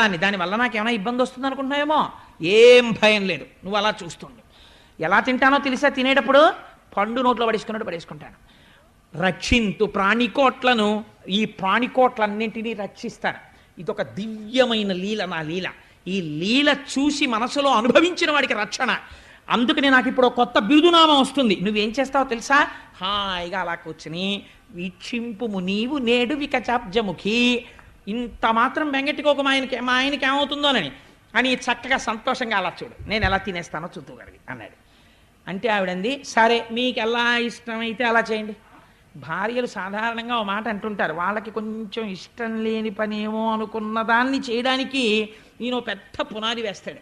అని దానివల్ల నాకేమైనా ఇబ్బంది వస్తుంది అనుకుంటున్నావేమో ఏం భయం లేదు. నువ్వు అలా చూస్తుండు. ఎలా తింటానో తెలిసా? తినేటప్పుడు పండు నోట్లో పడేసుకున్నట్టు పడేసుకుంటాను. రక్షింతు ప్రాణికోట్లను ఈ ప్రాణికోట్లన్నింటినీ రక్షిస్తాను. ఇదొక దివ్యమైన లీల నా లీల. ఈ లీల చూసి మనసులో అనుభవించిన వాడికి రక్షణ. అందుకని నాకు ఇప్పుడు కొత్త బిరుదునామం వస్తుంది. నువ్వేం చేస్తావో తెలుసా? హాయిగా అలా కూర్చుని వీక్షింపుము నీవు నేడు వికచాబ్జముఖి ఇంత మాత్రం వెంగటికోక మా ఆయనకి మా ఆయనకి ఏమవుతుందోనని అని. చక్కగా సంతోషంగా అలా చూడు. నేను ఎలా తినేస్తానో చూద్దుగలిగి అన్నాడు. అంటే ఆవిడంది సరే మీకు ఎలా ఇష్టమైతే అలా చేయండి. భార్యలు సాధారణంగా ఓ మాట అంటుంటారు. వాళ్ళకి కొంచెం ఇష్టం లేని పనేమో అనుకున్న దాన్ని చేయడానికి ఈయన పెద్ద పునాది వేస్తాడు.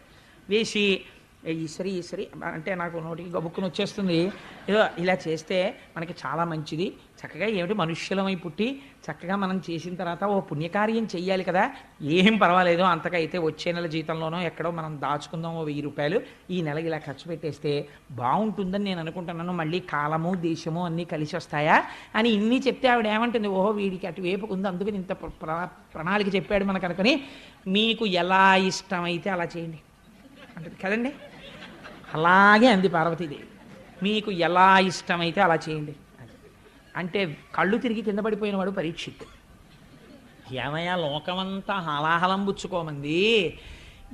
వేసి ఈశ్వరి ఈశ్వరి అంటే నాకు నోటికి గబుక్కుని వచ్చేస్తుంది. ఏదో ఇలా చేస్తే మనకి చాలా మంచిది. చక్కగా ఏమిటి మనుష్యులమై పుట్టి చక్కగా మనం చేసిన తర్వాత ఓ పుణ్యకార్యం చెయ్యాలి కదా. ఏం పర్వాలేదు అంతకైతే వచ్చే నెల జీతంలోనో ఎక్కడో మనం దాచుకుందాం ఓ వెయ్యి రూపాయలు. ఈ నెల ఇలా ఖర్చు పెట్టేస్తే బాగుంటుందని నేను అనుకుంటున్నాను. మళ్ళీ కాలము దేశము అన్నీ కలిసి వస్తాయా అని ఇన్ని చెప్తే ఆవిడ ఏమంటుంది ఓహో వీడికి అటువైపు ఉంది. అందుకని ఇంత ప్ర- ప్ర- ప్రణాళిక చెప్పాడు మనకు అనుకుని. మీకు ఎలా ఇష్టమైతే అలా చేయండి. అంటది కదండి. అలాగే అంది పార్వతీదేవి. మీకు ఎలా ఇష్టమైతే అలా చేయండి. అంటే కళ్ళు తిరిగి కింద పడిపోయినవాడు పరీక్షిత్. ఏమయ్యా లోకమంతా హలాహలం పుచ్చుకోమంది.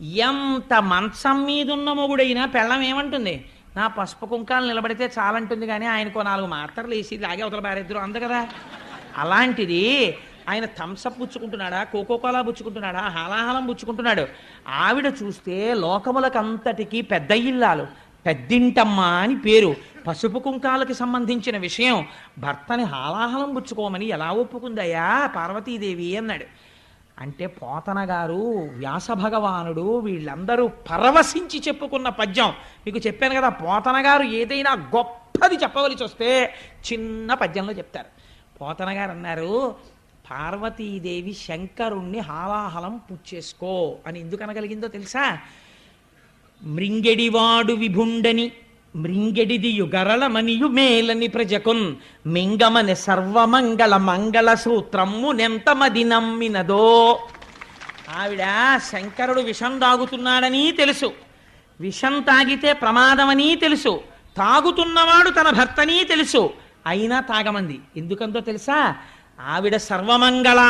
ఎంత మంచం మీద ఉన్న మొగుడైనా పెళ్ళం ఏమంటుంది? నా పసుపు కుంకాలు నిలబడితే చాలంటుంది కానీ ఆయనకో నాలుగు మాత్రలు వేసి లాగే అవతల బారిద్దరు అంద కదా. అలాంటిది ఆయన థమ్సప్ పుచ్చుకుంటున్నాడా? కోకో కోలా పుచ్చుకుంటున్నాడా? హాలాహలం పుచ్చుకుంటున్నాడు. ఆవిడ చూస్తే లోకములకంతటికి పెద్ద ఇల్లాలు. పెద్దింటమ్మ అని పేరు. పసుపు కుంకాలకి సంబంధించిన విషయం. భర్తని హాలాహలం పుచ్చుకోమని ఎలా ఒప్పుకుందయ్యా? పార్వతీదేవి అన్నాడు. అంటే పోతన గారు వ్యాస భగవానుడు వీళ్ళందరూ పరవశించి చెప్పుకున్న పద్యం. మీకు చెప్పాను కదా పోతన గారు ఏదైనా గొప్పది చెప్పవలసి వస్తే చిన్న పద్యంలో చెప్తారు. పోతన గారు అన్నారు పార్వతీదేవి శంకరుణ్ణి హాలాహలం పుచ్చేసుకో అని ఎందుకు అనగలిగిందో తెలుసా? మృంగెడివాడు విభుండని మృంగెడిదియు గరళమనియు మేలని ప్రజకున్ మింగమని సర్వమంగళ మంగళ సూత్రము నెంతమది నమ్మినదో. ఆవిడ శంకరుడు విషం తాగుతున్నాడని తెలుసు. విషం తాగితే ప్రమాదమని తెలుసు. తాగుతున్నవాడు తన భర్తని తెలుసు. అయినా తాగమంది. ఎందుకంతో తెలుసా? ఆవిడ సర్వమంగళ.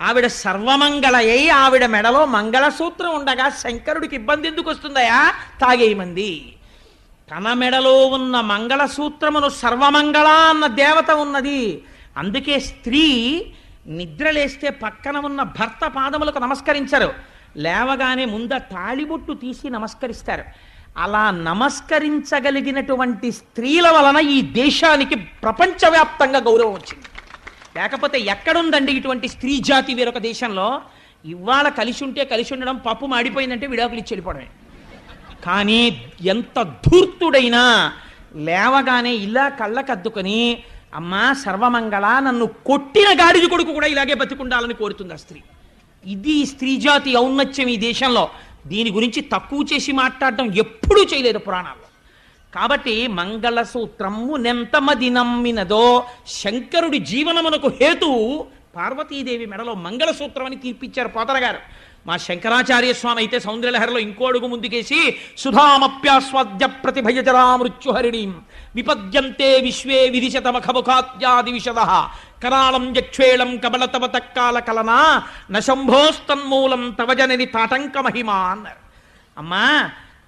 ఆవిడ సర్వమంగళయ్యి ఆవిడ మెడలో మంగళసూత్రం ఉండగా శంకరుడికి ఇబ్బంది ఎందుకు వస్తుందయా తాగేయమంది. తన మెడలో ఉన్న మంగళసూత్రమును సర్వమంగళ అన్న దేవత ఉన్నది. అందుకే స్త్రీ నిద్రలేస్తే పక్కన ఉన్న భర్త పాదములకు నమస్కరించరు. లేవగానే ముంద తాళిబొట్టు తీసి నమస్కరిస్తారు. అలా నమస్కరించగలిగినటువంటి స్త్రీల వలన ఈ దేశానికి ప్రపంచవ్యాప్తంగా గౌరవం వచ్చింది. లేకపోతే ఎక్కడుందండి ఇటువంటి స్త్రీ జాతి వేరొక దేశంలో? ఇవాళ కలిసి ఉంటే కలిసి ఉండడం పప్పు మాడిపోయిందంటే విడాకులు ఇచ్చి వెళ్ళిపోవడమే. కానీ ఎంత ధూర్తుడైనా లేవగానే ఇలా కళ్ళకద్దుకొని అమ్మా సర్వమంగళ నన్ను కొట్టిన గాడిద కొడుకు కూడా ఇలాగే బతికుండాలని కోరుతుంది ఆ స్త్రీ. ఇది స్త్రీ జాతి ఔన్నత్యం ఈ దేశంలో. దీని గురించి తక్కువ చేసి మాట్లాడడం ఎప్పుడూ చేయలేదు పురాణాల్లో. కాబట్టి మంగళసూత్రము నెంతమది నమ్మినదో శంకరుడి జీవనమునకు హేతు పార్వతీదేవి మెడలో మంగళసూత్రం అని తీర్పిచ్చారు పోతన గారు మా శంకరాచార్య స్వామి అయితే సౌందర్యలహరిలో ఇంకో అడుగు ముందుకేసి సుధామప్యాస్వాద్య ప్రతిభయజరా మృత్యుహరిణీం విపద్యంతే విశ్వే విధిశతమఖముఖాద్యాది విశద కరాళం యక్షేళం కబలతవ తక్కాల కలనా నశంభోస్తన్మూలం తవజనని తాటంక మహిమ అన్నారు అమ్మా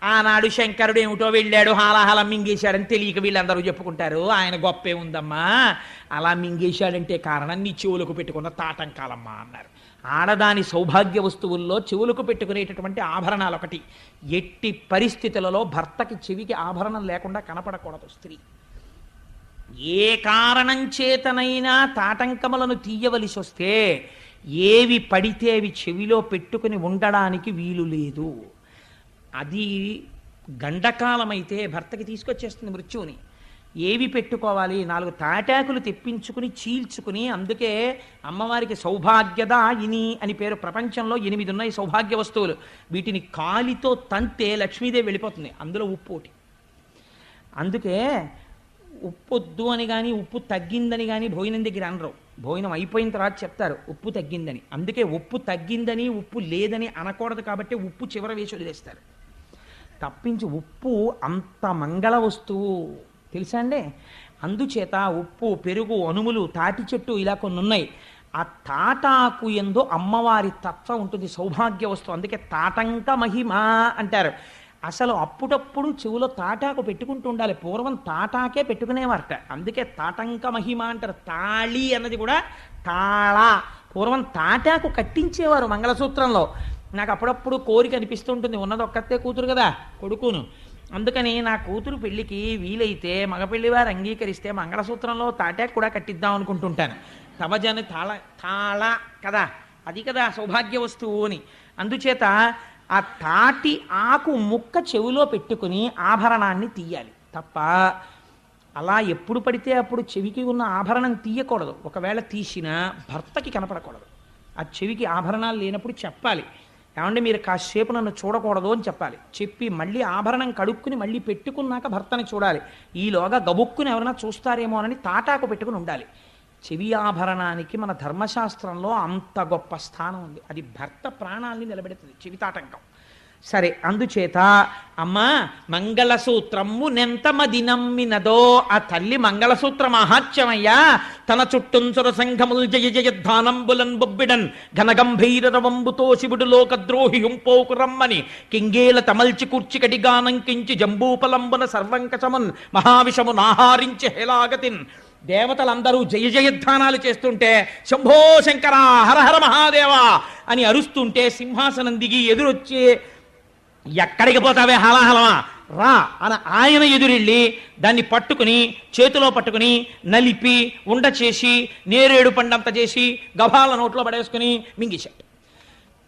ఆనాడు శంకరుడు ఏమిటో వెళ్ళాడు హాలాహలం మింగేశాడని తెలియక వీళ్ళందరూ చెప్పుకుంటారు. ఆయన గొప్పే ఉందమ్మా. అలా మింగేశాడంటే కారణం నీ చెవులకు పెట్టుకున్న తాటంకాలమ్మా అన్నారు. ఆడదాని సౌభాగ్య వస్తువుల్లో చెవులకు పెట్టుకునేటటువంటి ఆభరణాలు ఒకటి. ఎట్టి పరిస్థితులలో భర్తకి చెవికి ఆభరణం లేకుండా కనపడకూడదు స్త్రీ. ఏ కారణం చేతనైనా తాటంకములను తీయవలసి వస్తే ఏవి పడితే అవి చెవిలో పెట్టుకుని ఉండడానికి వీలు లేదు. అది గండకాలమైతే భర్తకి తీసుకొచ్చేస్తుంది మృత్యువుని. ఏవి పెట్టుకోవాలి? నాలుగు తాటాకులు తెప్పించుకుని చీల్చుకుని అందుకే అమ్మవారికి సౌభాగ్యద ఇని అని పేరు ప్రపంచంలో ఎనిమిది ఉన్నాయి సౌభాగ్య వస్తువులు. వీటిని కాలితో తంతే లక్ష్మీదేవి వెళ్ళిపోతుంది. అందులో ఉప్పు ఒకటి. అందుకే ఉప్పు వద్దు అని కానీ ఉప్పు తగ్గిందని కానీ భోజనం దగ్గర అనరు. భోజనం అయిపోయిన తర్వాత చెప్తారు ఉప్పు తగ్గిందని. అందుకే ఉప్పు తగ్గిందని ఉప్పు లేదని అనకూడదు కాబట్టి ఉప్పు చివర వేసి వదిలేస్తారు. తప్పించి ఉప్పు అంత మంగళ వస్తువు. తెలుసా అండి? అందుచేత ఉప్పు పెరుగు అనుములు తాటి చెట్టు ఇలా కొన్ని ఉన్నాయి ఆ తాటాకు ఎందో అమ్మవారి తత్వం ఉంటుంది సౌభాగ్య వస్తువు. అందుకే తాటంక మహిమ అంటారు. అసలు అప్పుడప్పుడు చెవులో తాటాకు పెట్టుకుంటూ ఉండాలి. పూర్వం తాటాకే పెట్టుకునేవారట. అందుకే తాటంక మహిమ అంటారు. తాళి అన్నది కూడా తాళ. పూర్వం తాటాకు కట్టించేవారు మంగళసూత్రంలో. నాకు అప్పుడప్పుడు కోరిక అనిపిస్తుంటుంది. ఉన్నది ఒక్కతే కూతురు కదా కొడుకును. అందుకని నా కూతురు పెళ్ళికి వీలైతే మగ పెళ్ళివారు అంగీకరిస్తే మంగళసూత్రంలో తాటాకు కూడా కట్టిద్దాం అనుకుంటుంటాను. తవజని తాళ తాళ కదా అది కదా సౌభాగ్య వస్తువు అని. అందుచేత ఆ తాటి ఆకు ముక్క చెవిలో పెట్టుకుని ఆభరణాన్ని తీయాలి. తప్ప అలా ఎప్పుడు పడితే అప్పుడు చెవికి ఉన్న ఆభరణం తీయకూడదు. ఒకవేళ తీసినా భర్తకి కనపడకూడదు. ఆ చెవికి ఆభరణాలు లేనప్పుడు చెప్పాలి. ఏమంటే మీరు కాసేపు నన్ను చూడకూడదు అని చెప్పాలి. చెప్పి మళ్ళీ ఆభరణం కడుక్కుని మళ్ళీ పెట్టుకున్నాక భర్తని చూడాలి. ఈలోగా గబుక్కుని ఎవరైనా చూస్తారేమో అని తాటాకు పెట్టుకుని ఉండాలి. చెవి ఆభరణానికి మన ధర్మశాస్త్రంలో అంత గొప్ప స్థానం ఉంది. అది భర్త ప్రాణాల్ని నిలబెడుతుంది చెవి తాటంకం సరే అందుచేత అమ్మా మంగళసూత్రము నెంతమది నమ్మినదో ఆ తల్లి మంగళసూత్ర మహాత్యమయ్యా తన చుట్టుంచుర సంఘముల్ జయ జయధ్వానంబులన్ బొబ్బిడన్ ఘనగంభీరవంబుతో శివుడు లోకద్రోహి హుంపోకు రమ్మని. కింగేల తమల్చి కూర్చి కడిగానంకించి జంబూపలంబున సర్వంకచమున్ మహావిషము నాహారించి హేలాగతిన్ దేవతలందరూ జయ జయధ్యానాలు చేస్తుంటే శంభో శంకర హరహర మహాదేవ అని అరుస్తుంటే సింహాసనం దిగి ఎదురొచ్చే ఎక్కడికి పోతావే హలాహలమా రా అని ఆయన ఎదురెళ్ళి దాన్ని పట్టుకుని చేతిలో పట్టుకుని నలిపి ఉండ చేసి నేరేడు పండంత చేసి గభాల నోట్లో పడేసుకుని మింగేశాడు.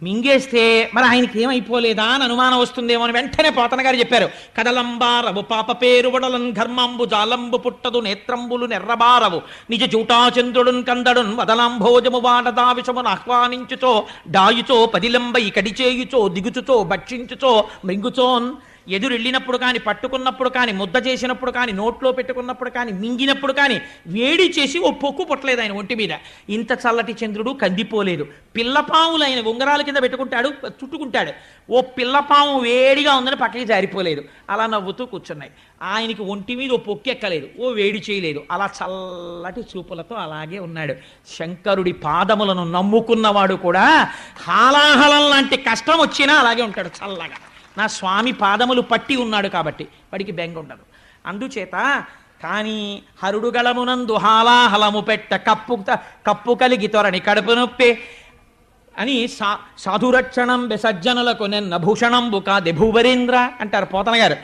మింగేస్తే మరి ఆయనకి ఏమైపోలేదా అని అనుమానం వస్తుందేమో అని వెంటనే పోతన గారు చెప్పారు. కదలంబారవు పాప పేరు వడలన్ ఘర్మంబు జాలంబు పుట్టదు నేత్రంబులు నెర్రబారవు. నిజ జూటాచంద్రుడున్ కందడున్ వదలాంభోజము వాడదా విషమును ఆహ్వానించుచో డాయుచో పదిలంబై కడిచేయుచో దిగుచుచో భక్షించుచో మృంగుచోన్ ఎదురెళ్ళినప్పుడు కానీ పట్టుకున్నప్పుడు కానీ ముద్ద చేసినప్పుడు కానీ నోట్లో పెట్టుకున్నప్పుడు కానీ మింగినప్పుడు కానీ వేడి చేసి ఓ పొక్కు పుట్టలేదు ఆయన ఒంటి మీద. ఇంత చల్లటి చంద్రుడు కందిపోలేదు. పిల్లపాములు ఆయన ఉంగరాల కింద పెట్టుకుంటాడు చుట్టుకుంటాడు. ఓ పిల్లపాము వేడిగా ఉందని పక్కకి జారిపోలేదు. అలా నవ్వుతూ కూర్చున్నాయి. ఆయనకి ఒంటి మీద ఓ పొక్కు ఎక్కలేదు. ఓ వేడి చేయలేదు. అలా చల్లటి చూపులతో అలాగే ఉన్నాడు. శంకరుడి పాదములను నమ్ముకున్నవాడు కూడా హాలాహలం లాంటి కష్టం వచ్చినా అలాగే ఉంటాడు చల్లగా. నా స్వామి పాదములు పట్టి ఉన్నాడు కాబట్టి వాడికి బెంగ ఉండదు. అందుచేత కానీ హరుడుగలమునందు హాలాహలము పెట్ట కప్పు కప్పు కలిగి తొరని కడుపు నొప్పి అని సా సాధురక్షణం సజ్జనులకు నిన్న భూషణంబు కాది భూవరేంద్ర అంటారు పోతన గారు.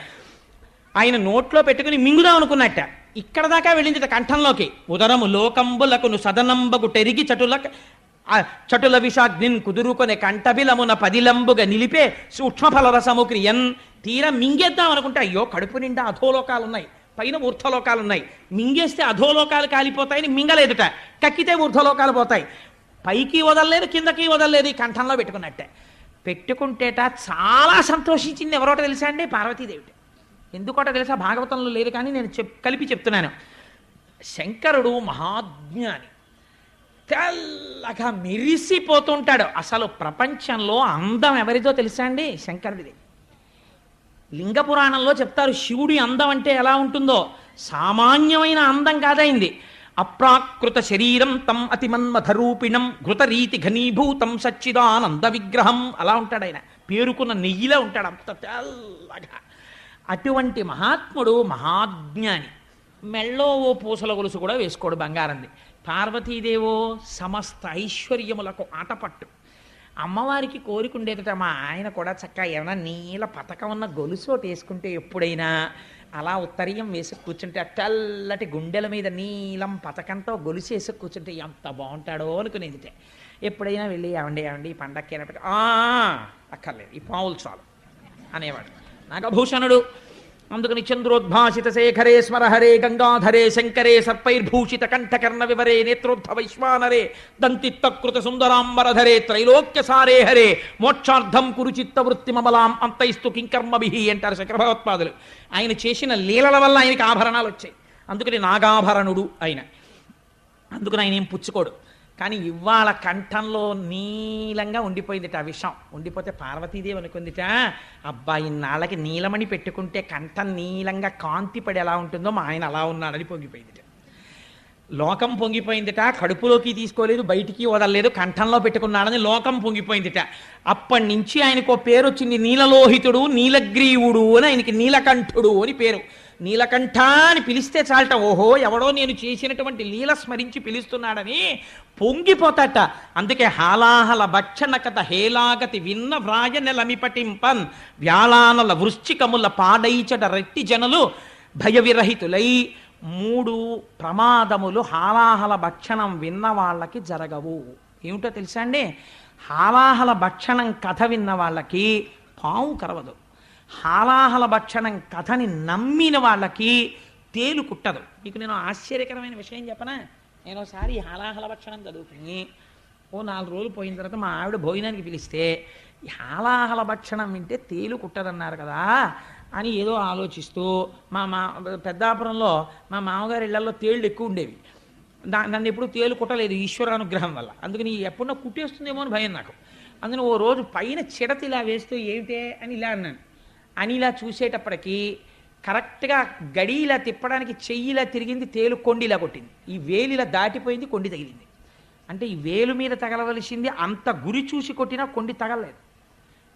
ఆయన నోట్లో పెట్టుకుని మింగుదాం అనుకున్నట్ట. ఇక్కడ దాకా వెళ్ళింది కంఠంలోకి. ఉదరము లోకంబులకును సదనంబకు టెరిగి చటుల ఆ చటుల విషాగ్నిన్ కుదురుకొని కంటబిలమున పదిలంబుగా నిలిపే సూక్ష్మఫలరసము క్రియన్ తీర మింగేద్దాం అనుకుంటే అయ్యో కడుపు నిండా అధోలోకాలు ఉన్నాయి పైన ఊర్ధ్వలోకాలు ఉన్నాయి మింగేస్తే అధోలోకాలు కాలిపోతాయని మింగలేదుట. కక్కితే ఊర్ధ్వలోకాలు పోతాయి. పైకి వదలలేదు కిందకి వదలలేదు ఈ కంఠంలో పెట్టుకున్నట్టే. పెట్టుకుంటేట చాలా సంతోషించింది ఎవరోట తెలుసా అండి? పార్వతీదేవిటి. ఎందుకోట తెలుసా? భాగవతంలో లేదు కానీ నేను చెప్ కలిపి చెప్తున్నాను. శంకరుడు మహాజ్ఞాని. తెల్లగా మెరిసిపోతుంటాడు. అసలు ప్రపంచంలో అందం ఎవరిదో తెలుసా అండి? శంకరుడిది లింగ పురాణంలో చెప్తారు శివుడి అందం అంటే ఎలా ఉంటుందో? సామాన్యమైన అందం కాదైంది. అప్రాకృత శరీరం తం అతిమన్మథరూపిణం ఘృతరీతి ఘనీభూతం సచ్చిదానంద విగ్రహం అలా ఉంటాడు ఆయన. పేరుకున్న నెయ్యిలా ఉంటాడు అంత తెల్లగా. అటువంటి మహాత్ముడు మహాజ్ఞాని. మెళ్ళో ఓ పూసల గొలుసు కూడా వేసుకోడు బంగారంది. పార్వతీదేవో సమస్త ఐశ్వర్యములకు ఆటపట్టు. అమ్మవారికి కోరికుండేదట మా ఆయన కూడా చక్కగా ఏమైనా నీల పథకం ఉన్న గొలుసు వేసుకుంటే ఎప్పుడైనా అలా ఉత్తరీయం వేసి కూర్చుంటే ఆ తెల్లటి గుండెల మీద నీలం పథకంతో గొలుసు వేసి కూర్చుంటే ఎంత బాగుంటాడో అనుకునేదిట. ఎప్పుడైనా వెళ్ళి ఏమండి ఏమండి ఈ పండక్కి అయినప్పటికీ "ఆ, అక్కర్లేదు. ఈ పావులు చాలు అనేవాడు. నాగభూషణుడు అందుకని చంద్రోద్భాసిత శేఖరే స్మరహరే గంగాధరే శంకరే సర్పైర్భూషిత కంఠకర్ణ వివరే నేత్రోద్ధ వైశ్వానరే దంతిత్తకృత సుందరాంబరధరే త్రైలోక్య సారే హరే మోక్షార్థం కురు వృత్తి మమలాం అంతైస్తు కింకర్మభిహి అంటారు శంకరభగవత్పాదులు. ఆయన చేసిన లీలల వల్ల ఆయనకి ఆభరణాలు వచ్చాయి. అందుకని నాగాభరణుడు ఆయన. అందుకని ఆయన ఏం పుచ్చుకోడు. కానీ ఇవాళ కంఠంలో నీలంగా ఉండిపోయిందిట ఆ విషం. ఉండిపోతే పార్వతీదేవి అనుకుందిట అబ్బాయి నాళ్ళకి నీలమణి పెట్టుకుంటే కంఠం నీలంగా కాంతి పడి ఎలా ఉంటుందో మా ఆయన అలా ఉన్నాడని పొంగిపోయిందిట. లోకం పొంగిపోయిందిట కడుపులోకి తీసుకోలేదు బయటికి వదలలేదు కంఠంలో పెట్టుకున్నాడని లోకం పొంగిపోయిందిట. అప్పటి నుంచి ఆయనకు పేరు వచ్చింది నీలలోహితుడు నీలగ్రీవుడు అని ఆయనకి నీలకంఠుడు అని పేరు. నీలకంఠ అని పిలిస్తే చాలట. ఓహో ఎవడో నేను చేసినటువంటి లీల స్మరించి పిలుస్తున్నాడని పొంగిపోతాట. అందుకే హాలాహల భక్షణ కథ హేలాగతి విన్న వ్రాయనెలమిపటింపన్ వ్యాళానల వృశ్చికముల పాడైచట రెట్టి జనులు భయవిరహితులై మూడు ప్రమాదములు హాలాహల భక్షణం విన్న వాళ్ళకి జరగవు. ఏమిటో తెలుసా అండి? హాలాహల భక్షణం కథ విన్న వాళ్ళకి పాము కరవదు. హాలాహల భక్షణం కథని నమ్మిన వాళ్ళకి తేలు కుట్టదు. మీకు నేను ఆశ్చర్యకరమైన విషయం చెప్పనా? నేను ఒకసారి హాలాహల భక్షణం చదువుకుని ఓ నాలుగు రోజులు పోయిన తర్వాత మా ఆవిడ భోజనానికి పిలిస్తే హాలాహల భక్షణం వింటే తేలు కుట్టదన్నారు కదా అని ఏదో ఆలోచిస్తూ మా మా పెద్దాపురంలో మా మామగారి ఇళ్ళలో తేళ్ళు ఎక్కువ ఉండేవి. దా నన్ను ఎప్పుడు తేలు కుట్టలేదు ఈశ్వరానుగ్రహం వల్ల. అందుకని ఎప్పుడన్నా కుట్టేస్తుందేమో అని భయం నాకు. అందుకని ఓ రోజు పైన చిడత ఇలా వేస్తూ ఏమిటే? అని ఇలా అన్నాను. అని ఇలా చూసేటప్పటికీ కరెక్ట్గా గడి ఇలా తిప్పడానికి చెయ్యిలా తిరిగింది తేలు కొండి ఇలా కొట్టింది. ఈ వేలిలా దాటిపోయింది కొండి తగిలింది. అంటే ఈ వేలు మీద తగలవలసింది అంత గురి చూసి కొట్టినా కొండి తగలలేదు.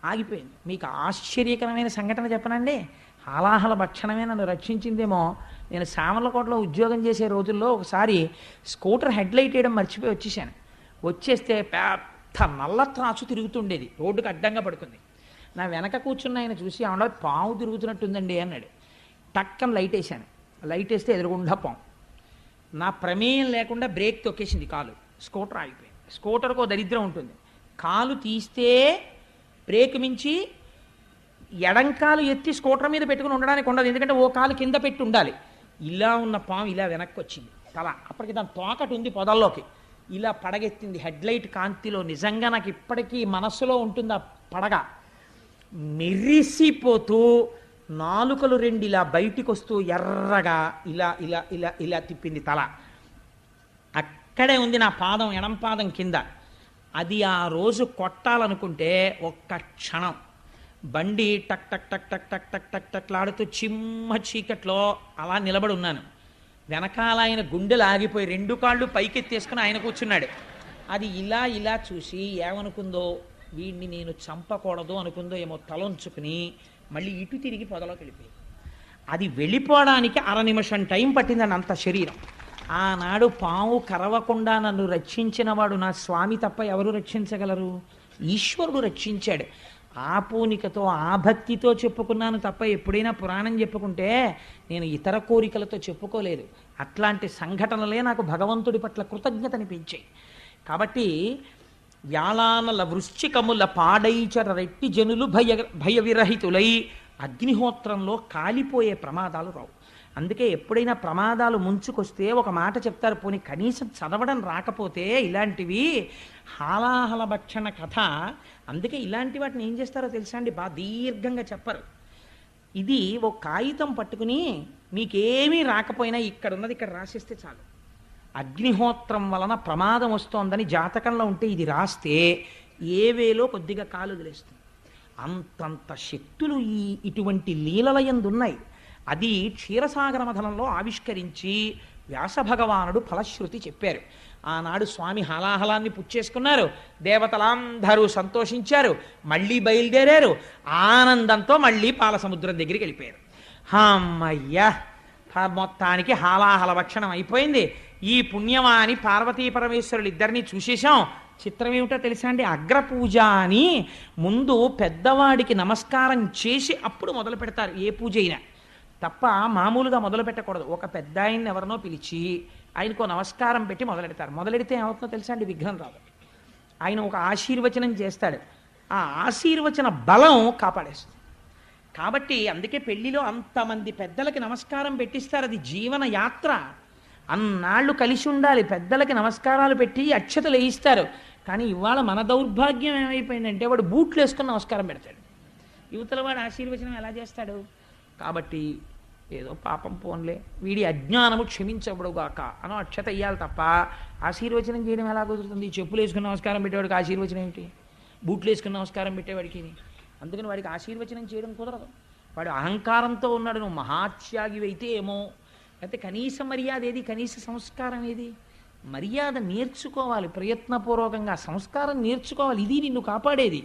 ఆగిపోయింది. మీకు ఆశ్చర్యకరమైన సంఘటన చెప్పనండి. హాలాహల భక్షణమే నన్ను రక్షించిందేమో. నేను సామర్లకోటలో ఉద్యోగం చేసే రోజుల్లో ఒకసారి స్కూటర్ హెడ్లైట్ వేయడం మర్చిపోయి వచ్చేసాను. వచ్చేస్తే పెద్ద నల్ల త్రాసు తిరుగుతుండేది. రోడ్డుకు అడ్డంగా పడుకుంది. నా వెనక కూర్చున్న ఆయన చూసి ఆవిడ పాము తిరుగుతున్నట్టుందండి అన్నాడు. టక్కన లైట్ వేసాను లైట్ వేస్తే ఎదురుగుండా పాము. నా ప్రమేయం లేకుండా బ్రేక్ తొక్కేసింది కాలు. స్కూటర్ ఆగిపోయింది. స్కూటర్కు దరిద్రం ఉంటుంది. కాలు తీస్తే బ్రేక్ మించి ఎడంకాలు ఎత్తి స్కూటర్ మీద పెట్టుకుని ఉండడానికి ఉండదు. ఎందుకంటే ఓ కాలు కింద పెట్టి ఉండాలి. ఇలా ఉన్న పాము ఇలా వెనక్కి వచ్చింది తల. అప్పటికి దాని తోకటి ఉంది పొదల్లోకి. ఇలా పడగెత్తింది. హెడ్లైట్ కాంతిలో. నిజంగా నాకు ఇప్పటికీ మనస్సులో ఉంటుంది ఆ పడగ. మెరిసిపోతూ నాలుకలు రెండు ఇలా బయటికి వస్తూ ఎర్రగా ఇలా ఇలా ఇలా ఇలా తిప్పింది తల. అక్కడే ఉంది నా పాదం ఎడం పాదం కింద. అది ఆ రోజు కొట్టాలనుకుంటే ఒక్క క్షణం. బండి టక్ టక్ టక్ టక్ టక్ టక్ టక్ టక్లాడుతూ చిమ్మ చీకట్లో అలా నిలబడి ఉన్నాను. వెనకాల ఆయన గుండెలు ఆగిపోయి రెండు కాళ్ళు పైకెత్తేసుకుని ఆయన కూర్చున్నాడు. అది ఇలా ఇలా చూసి ఏమనుకుందో వీడిని నేను చంపకూడదు అనుకుందో ఏమో తలొంచుకుని మళ్ళీ ఇటు తిరిగి పొదలోకి వెళ్ళిపోయి. అది వెళ్ళిపోవడానికి అర నిమిషం టైం పట్టిందని అంత శరీరం. ఆనాడు పాము కరవకుండా నన్ను రక్షించినవాడు నా స్వామి తప్ప ఎవరు రక్షించగలరు? ఈశ్వరుడు రక్షించాడు. ఆ పూనికతో ఆ భక్తితో చెప్పుకున్నాను తప్ప ఎప్పుడైనా పురాణం చెప్పుకుంటే నేను ఇతర కోరికలతో చెప్పుకోలేదు. అట్లాంటి సంఘటనలే నాకు భగవంతుడి పట్ల కృతజ్ఞతనిపించాయి. కాబట్టి వ్యాళానల వృశ్చికముల పాడైచర రెట్టి జనులు భయ భయ విరహితులై అగ్నిహోత్రంలో కాలిపోయే ప్రమాదాలు రావు. అందుకే ఎప్పుడైనా ప్రమాదాలు ముంచుకొస్తే ఒక మాట చెప్తారు పోనీ కనీసం చదవడం రాకపోతే ఇలాంటివి హాలాహల భక్షణ కథ. అందుకే ఇలాంటి వాటిని ఏం చేస్తారో తెలుసా అండి? బాగా దీర్ఘంగా చెప్పరు. ఇది ఒక కాగితం పట్టుకుని మీకేమీ రాకపోయినా ఇక్కడ ఉన్నది ఇక్కడ రాసిస్తే చాలు. అగ్నిహోత్రం వలన ప్రమాదం వస్తోందని జాతకంలో ఉంటే ఇది రాస్తే ఏ వేలో కొద్దిగా కాలు వదిలేస్తుంది. అంతంత శక్తులు ఈ ఇటువంటి లీలలయందున్నాయి అది క్షీరసాగర మథనంలో ఆవిష్కరించి వ్యాసభగవానుడు ఫలశ్రుతి చెప్పారు. ఆనాడు స్వామి హలాహలాన్ని పుచ్చేసుకున్నారు దేవతలందరూ సంతోషించారు. మళ్ళీ బయలుదేరారు. ఆనందంతో మళ్ళీ పాలసముద్రం దగ్గరికి వెళ్ళిపోయారు. హమ్మయ్య! మొత్తానికి హాలాహల భక్షణం అయిపోయింది. ఈ పుణ్యమాని పార్వతీ పరమేశ్వరులు ఇద్దరిని చూసేశాం. చిత్రం ఏమిటో తెలుసా అండి? అగ్రపూజ అని ముందు పెద్దవాడికి నమస్కారం చేసి అప్పుడు మొదలు పెడతారు. ఏ పూజ అయినా. తప్ప మామూలుగా మొదలు పెట్టకూడదు. ఒక పెద్ద ఆయన్ని ఎవరినో పిలిచి ఆయనకు నమస్కారం పెట్టి మొదలెడతారు మొదలెడితే ఏమవుతుందో తెలుసా అండి? విఘ్నం రాదు. ఆయన ఒక ఆశీర్వచనం చేస్తాడు. ఆ ఆశీర్వచన బలం కాపాడేస్తుంది. కాబట్టి అందుకే పెళ్ళిలో అంతమంది పెద్దలకి నమస్కారం పెట్టిస్తారు. అది జీవన యాత్ర. అన్నాళ్ళు కలిసి ఉండాలి. పెద్దలకి నమస్కారాలు పెట్టి అక్షతలు వేయిస్తారు. కానీ ఇవాళ మన దౌర్భాగ్యం ఏమైపోయిందంటే వాడు బూట్లు వేసుకుని నమస్కారం పెడతాడు. యువతల వాడు ఆశీర్వచనం ఎలా చేస్తాడు? కాబట్టి ఏదో పాపం పోన్లే. వీడి అజ్ఞానము క్షమించబడుగాక. అని అక్షత ఇయ్యాలి తప్ప ఆశీర్వచనం చేయడం ఎలా కుదురుతుంది? చెప్పులు వేసుకుని నమస్కారం పెట్టేవాడికి ఆశీర్వచనం ఏమిటి బూట్లు వేసుకుని నమస్కారం పెట్టేవాడికి అందుకని వాడికి ఆశీర్వచనం చేయడం కుదరదు. వాడు అహంకారంతో ఉన్నాడు. నువ్వు మహాత్యాగి అయితే ఏమో అయితే కనీస మర్యాద ఏది? కనీస సంస్కారం ఏది? మర్యాద నేర్చుకోవాలి ప్రయత్నపూర్వకంగా సంస్కారం నేర్చుకోవాలి. ఇది నిన్ను కాపాడేది.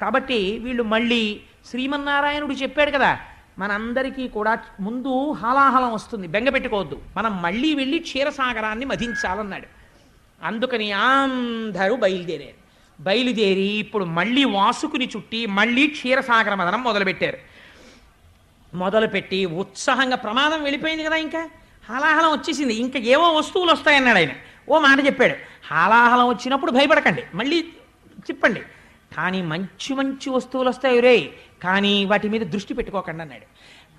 కాబట్టి వీళ్ళు మళ్ళీ శ్రీమన్నారాయణుడు చెప్పాడు కదా మనందరికీ కూడా ముందు హాలాహలం వస్తుంది బెంగ పెట్టుకోవద్దు. మనం మళ్ళీ వెళ్ళి క్షీరసాగరాన్ని మధించాలన్నాడు. అందుకని అందరూ బయలుదేరారు. బయలుదేరి ఇప్పుడు మళ్ళీ వాసుకుని చుట్టి మళ్ళీ క్షీరసాగర మదనం మొదలుపెట్టారు. మొదలుపెట్టి ఉత్సాహంగా ప్రమాదం వెళ్ళిపోయింది కదా ఇంకా. హాలాహలం వచ్చేసింది. ఇంకా ఏవో వస్తువులు వస్తాయన్నాడు ఆయన. ఓ మాట చెప్పాడు. హాలాహలం వచ్చినప్పుడు భయపడకండి. మళ్ళీ చెప్పండి. కానీ మంచి మంచి వస్తువులు వస్తాయి రే. కానీ వాటి మీద దృష్టి పెట్టుకోకండి అన్నాడు.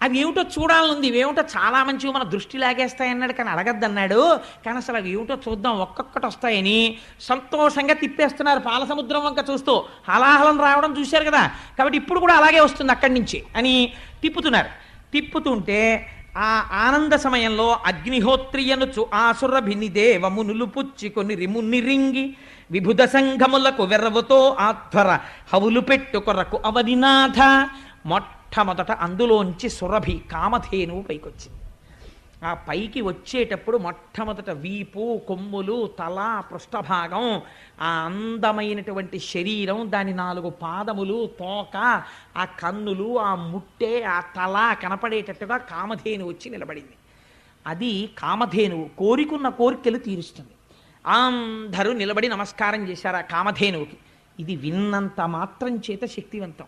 అవి ఏమిటో చూడాలనుంది ఇవేమిటో చాలా మంచివి మన దృష్టి లాగేస్తాయన్నాడు కానీ అడగద్దన్నాడు. కానీ అసలు అవి ఏమిటో చూద్దాం ఒక్కొక్కటి వస్తాయని సంతోషంగా తిప్పేస్తున్నారు పాల సముద్రం వంక చూస్తూ. హలాహలం రావడం చూశారు కదా. కాబట్టి ఇప్పుడు కూడా అలాగే వస్తుంది అక్కడి నుంచి అని తిప్పుతున్నారు. తిప్పుతుంటే ఆ ఆనంద సమయంలో అగ్నిహోత్రియను చు ఆసురభిని దేవమునులు పుచ్చుకొని రిముని రింగి విభుద సంఘములకు వెర్రవుతో ఆధ్వర హవులు పెట్టు అవధినాథ మొట్ట మొట్టమొదట అందులోంచి సురభి కామధేనువు పైకొచ్చింది. ఆ పైకి వచ్చేటప్పుడు మొట్టమొదట వీపు కొమ్ములు తల పృష్ఠభాగం ఆ అందమైనటువంటి శరీరం దాని నాలుగు పాదములు తోక ఆ కన్నులు ఆ ముట్టె ఆ తల కనపడేటట్టుగా కామధేను వచ్చి నిలబడింది. అది కామధేనువు కోరికున్న కోరికలు తీరుస్తుంది. అందరూ నిలబడి నమస్కారం చేశారు ఆ కామధేనువుకి. ఇది విన్నంత మాత్రం చేత శక్తివంతం.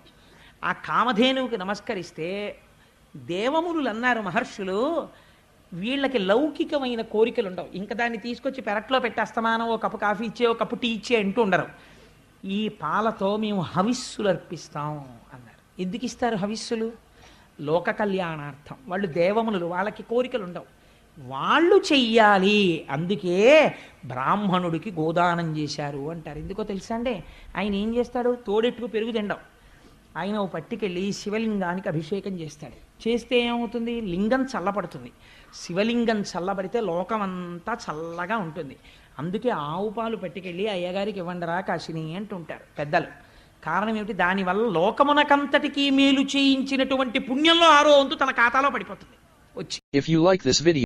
ఆ కామధేనువుకి నమస్కరిస్తే దేవములు అన్నారు మహర్షులు వీళ్ళకి లౌకికమైన కోరికలు ఉండవు ఇంకా దాన్ని తీసుకొచ్చి పెరట్లో పెట్టేస్తమానం ఓ కప్పు కాఫీ ఇచ్చే ఓ కప్పు టీ ఇచ్చే అంటూ ఉండరు. ఈ పాలతో మేము హవిస్సులు అర్పిస్తాం అన్నారు. ఎందుకు ఇస్తారు హవిస్సులు? లోక కళ్యాణార్థం. వాళ్ళు దేవములు వాళ్ళకి కోరికలు ఉండవు వాళ్ళు చెయ్యాలి అందుకే బ్రాహ్మణుడికి గోదానం చేశారు అంటారు. ఎందుకో తెలుసా అండి? ఆయన ఏం చేస్తాడు? తోడెట్టుకు పెరుగు తిండం. ఆయన ఓ పట్టుకెళ్ళి శివలింగానికి అభిషేకం చేస్తాడు. చేస్తే ఏమవుతుంది? లింగం చల్లబడుతుంది. శివలింగం చల్లబడితే లోకమంతా చల్లగా ఉంటుంది. అందుకే ఆవు పాలు పట్టుకెళ్ళి అయ్యగారికి ఇవ్వండిరా కాశిని అంటుంటారు పెద్దలు. కారణం ఏమిటి? దానివల్ల లోకమునకంతటికీ మేలు చేయించినటువంటి పుణ్యంలో ఆరో వంతు తన ఖాతాలో పడిపోతుంది. వచ్చి. If you like this video